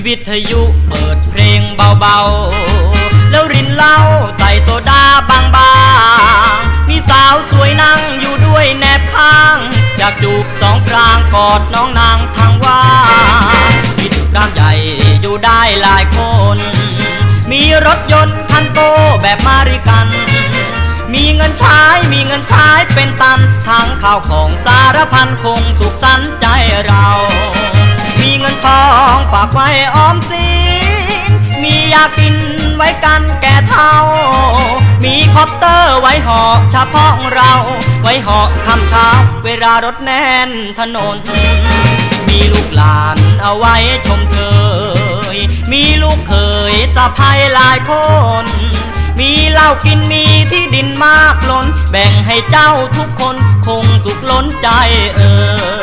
มีวิทยุเปิดเพลงเบาๆ แล้วรินเหล้าใส่โซดาบางๆ มีสาวสวยนั่งอยู่ด้วยแนบข้าง อยากจูบสองพรางกอดน้องนางทางว่ามีตึกรามใหญ่อยู่ได้หลายคน มีรถยนต์คันโตแบบมาริกัน มีเงินใช้มีเงินใช้เป็นตัน ทั้งข้าวของสารพันคงสุขสันใจเราากไว้ออมสินมียากินไว้กันแก่เท่า มีคอปเตอร์ไว้หาะเฉพาะเรา ไว้หาะคำเช้า เวลารถแน่นถนน มีลูกหลานเอาไว้ชมเชยมีลูกเคยสะพายหลายคน มีเหล้ากินมีที่ดินมากล้น แบ่งให้เจ้าทุกคนคงสุขล้นใจเออ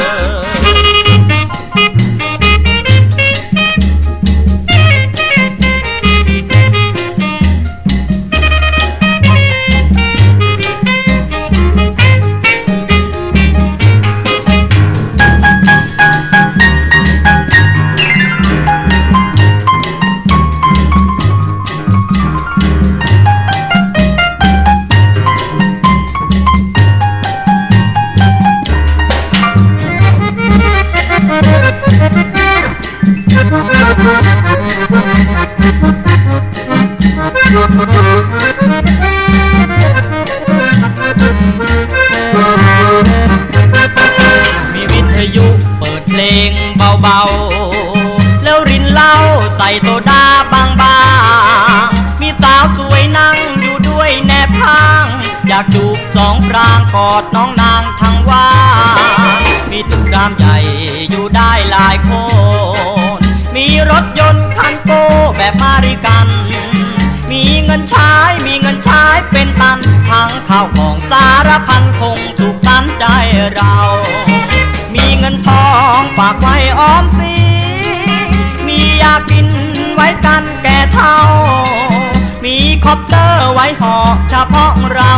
มีวิทยุเปิดเพลงเบาๆ แล้วรินเหล้าใส่โซดาบางๆมีสาวสวยนั่งอยู่ด้วยแนบข้าง อยากจูบสองปรางกอดน้องนางทางว่า มีตึกรามใหญ่อยู่ได้หลายคน แบบมาริกัน มีเงินใช้มีเงินใช้เป็นตัน ทั้งข้าวของสารพันคงถูกตันใจเรา มีเงินทองฝากไว้ออมสินมียากินไว้กันแก่เท่า มีคอปเตอร์ไว้หาะเฉพาะเรา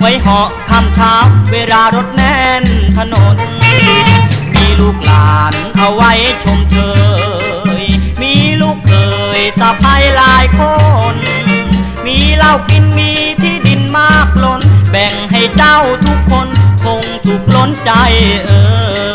ไว้หาะคำเช้าเวลารถแน่นถนน มีลูกหลานเอาไว้ชมเชยมีลูกเค สะพายหลายคน มีเหล้ากินมีที่ดินมากล้น แบ่งให้เจ้าทุกคน คงถูกล้นใจเออ